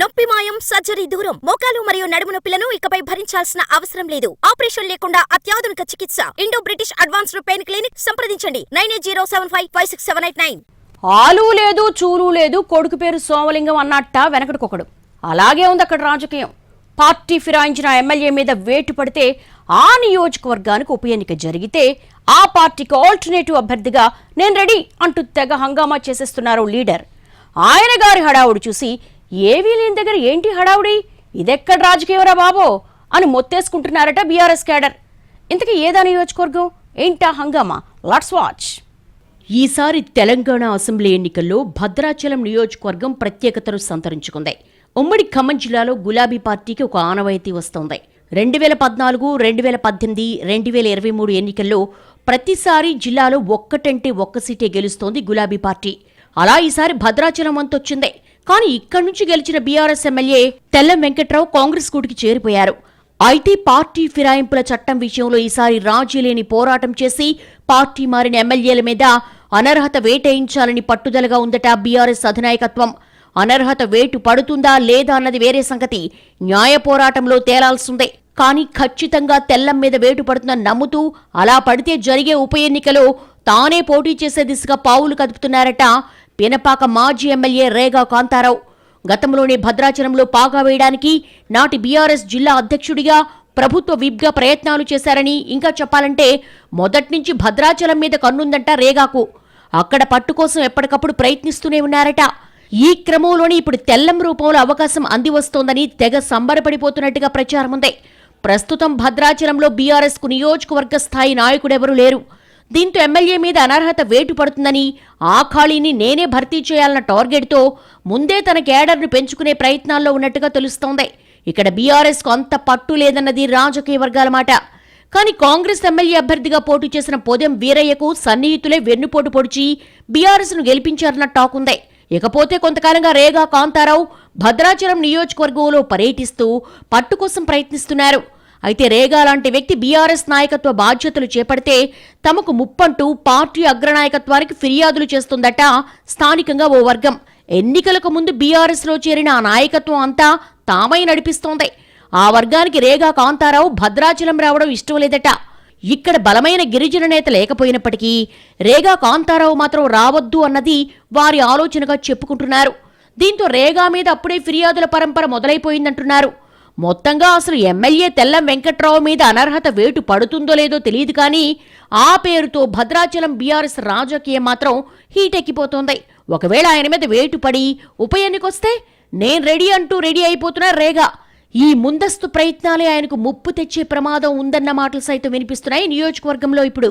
నొప్పి మాయం సర్జరీ దూరం. మోకాలు మరియు నడుము నొప్పులను ఇకపై భరించాల్సిన అవసరం లేదు. ఆపరేషన్ లేకుండా అత్యాధునిక చికిత్స. Indo British advanced pain clinic సంప్రదించండి. Nine eight zero seven five five six seven eight nine. ఆలు లేదు చూలు లేదు కొడుకు పేరు సోమలింగం అన్నట్ట వెనకటికొకడు. అలాగే ఉంది అక్కడ రాజకీయం. పార్టీ ఫిరాయించిన ఎమ్మెల్యే మీద వేటు పడితే ఆ నియోజకవర్గానికి ఉప ఎన్నిక జరిగితే ఆ పార్టీకి ఆల్టర్నేటివ్ అభ్యర్థిగా నేను రెడీ అంటూ తెగ హంగామా చేసేస్తున్నారు లీడర్. ఆయన గారి హడావుడు చూసి ఏవీ లేని దగ్గర ఏంటి హడావుడి? ఇదెక్కడ రాజకీయరా బాబో? అని మొత్తేసుకుంటున్నారట బీఆర్ఎస్ క్యాడర్. ఇంతకీ ఏదా నియోజకవర్గం? ఏంటా హంగామా? లట్స్ వాచ్ ఈసారి తెలంగాణ అసెంబ్లీ ఎన్నికల్లో భద్రాచలం నియోజకవర్గం ప్రత్యేకతను సంతరించుకుంది. ఉమ్మడి ఖమ్మం జిల్లాలో గులాబీ పార్టీకి ఒక ఆనవాయితీ వస్తోంది. రెండు వేల పద్నాలుగు రెండు వేల పద్దెనిమిది రెండు వేల ఇరవై మూడు ఎన్నికల్లో ప్రతిసారి జిల్లాలో ఒక్కటంటే ఒక్క సీటే గెలుస్తోంది గులాబీ పార్టీ. అలా ఈసారి భద్రాచలం వంతొచ్చింది కానీ ఇక్కడి నుంచి గెలిచిన బీఆర్ఎస్ ఎమ్మెల్యే తెల్లం వెంకట్రావు కాంగ్రెస్ కూటికి చేరిపోయారు. అయితే పార్టీ ఫిరాయింపుల చట్టం విషయంలో ఈసారి రాజీ లేని పోరాటం చేసి పార్టీ మారిన ఎమ్మెల్యేల మీద అనర్హత వేటేయించాలని పట్టుదలగా ఉందట బీఆర్ఎస్ అధినాయకత్వం. అనర్హత వేటు పడుతుందా లేదా అన్నది వేరే సంగతి. న్యాయ పోరాటంలో తేలాల్సిందే. కానీ ఖచ్చితంగా తెల్లం మీద వేటు పడుతుందని నమ్ముతూ అలా పడితే జరిగే ఉప ఎన్నికలో తానే పోటీ చేసే దిశగా పావులు కదుపుతున్నారట పినపాక మాజీ ఎమ్మెల్యే రేగా కాంతారావు. గతంలోనే భద్రాచలంలో పాగా వేయడానికి నాటి బీఆర్ఎస్ జిల్లా అధ్యక్షుడిగా ప్రభుత్వ విప్గా ప్రయత్నాలు చేశారని ఇంకా చెప్పాలంటే మొదట్నుంచి భద్రాచలం మీద కన్నుందంట రేగాకు. అక్కడ పట్టు కోసం ఎప్పటికప్పుడు ప్రయత్నిస్తూనే ఉన్నారట. ఈ క్రమంలోనే ఇప్పుడు తెల్లం రూపంలో అవకాశం అంది వస్తోందని తెగ సంబరపడిపోతున్నట్టుగా ప్రచారం ఉంది. ప్రస్తుతం భద్రాచలంలో బీఆర్ఎస్కు నియోజకవర్గ స్థాయి నాయకుడెవరూ లేరు. దీంతో ఎమ్మెల్యే మీద అనర్హత వేటు పడుతుందని ఆ ఖాళీని నేనే భర్తీ చేయాలన్న టార్గెట్తో ముందే తన కేడర్ను పెంచుకునే ప్రయత్నాల్లో ఉన్నట్టుగా తెలుస్తోంది. ఇక్కడ బీఆర్ఎస్కు అంత పట్టు లేదన్నది రాజకీయ వర్గాల మాట. కానీ కాంగ్రెస్ ఎమ్మెల్యే అభ్యర్థిగా పోటీ చేసిన పోదెం వీరయ్యకు సన్నిహితులే వెన్నుపోటు పొడిచి బీఆర్ఎస్ను గెలిపించారన్న టాక్ ఉంది. ఇకపోతే కొంతకాలంగా రేగా కాంతారావు భద్రాచలం నియోజకవర్గంలో పర్యటిస్తూ పట్టు కోసం ప్రయత్నిస్తున్నారు. అయితే రేగా లాంటి వ్యక్తి బీఆర్ఎస్ నాయకత్వ బాధ్యతలు చేపడితే తమకు ముప్పంటూ పార్టీ అగ్రనాయకత్వానికి ఫిర్యాదులు చేస్తుందట స్థానికంగా ఓ వర్గం. ఎన్నికలకు ముందు బీఆర్ఎస్లో చేరిన ఆ నాయకత్వం అంతా తామై నడిపిస్తోంది. ఆ వర్గానికి రేగా కాంతారావు భద్రాచలం రావడం ఇష్టం లేదట. ఇక్కడ బలమైన గిరిజన నేత లేకపోయినప్పటికీ రేగా కాంతారావు మాత్రం రావద్దు అన్నది వారి ఆలోచనగా చెప్పుకుంటున్నారు. దీంతో రేగా మీద అప్పుడే ఫిర్యాదుల పరంపర మొదలైపోయిందంటున్నారు. మొత్తంగా అసలు ఎమ్మెల్యే తెల్లం వెంకట్రావు మీద అనర్హత వేటు పడుతుందో లేదో తెలియదు కానీ ఆ పేరుతో భద్రాచలం బీఆర్ఎస్ రాజకీయం మాత్రం హీట్ ఎక్కిపోతోంది ఒకవేళ ఆయన మీద వేటు పడి ఉప ఎన్నికొస్తే నేను రెడీ అంటూ రెడీ అయిపోతున్నా రేగా. ఈ ముందస్తు ప్రయత్నాలే ఆయనకు ముప్పు తెచ్చే ప్రమాదం ఉందన్న మాటలు సైతం వినిపిస్తున్నాయి నియోజకవర్గంలో ఇప్పుడు.